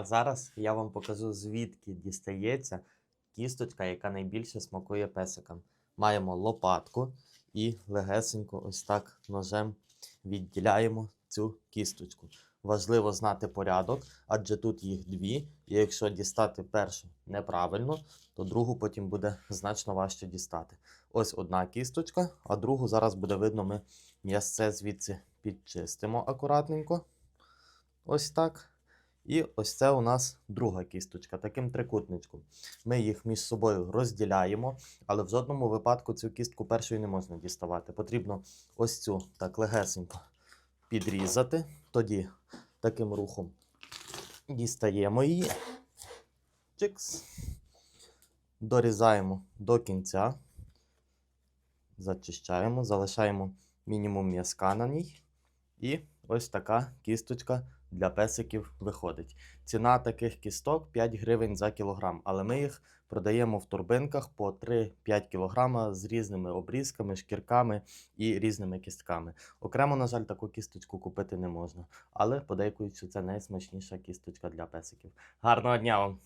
А зараз я вам покажу, звідки дістається кісточка, яка найбільше смакує песикам. Маємо лопатку і легесенько ось так ножем відділяємо цю кісточку. Важливо знати порядок, адже тут їх дві, і якщо дістати першу неправильно, то другу потім буде значно важче дістати. Ось одна кісточка, а другу зараз буде видно, ми м'ясце звідси підчистимо акуратненько. Ось так. І ось це у нас друга кісточка, таким трикутничком. Ми їх між собою розділяємо, але в жодному випадку цю кістку першою не можна діставати. Потрібно ось цю так легесенько підрізати. Тоді таким рухом дістаємо її. Чикс. Дорізаємо до кінця. Зачищаємо, залишаємо мінімум м'язка на ній. І ось така кісточка для песиків виходить. Ціна таких кісток 5 гривень за кілограм, але ми їх продаємо в турбинках по 3-5 кілограма з різними обрізками, шкірками і різними кістками. Окремо, на жаль, таку кісточку купити не можна, але подейкують, що це найсмачніша кісточка для песиків. Гарного дня вам!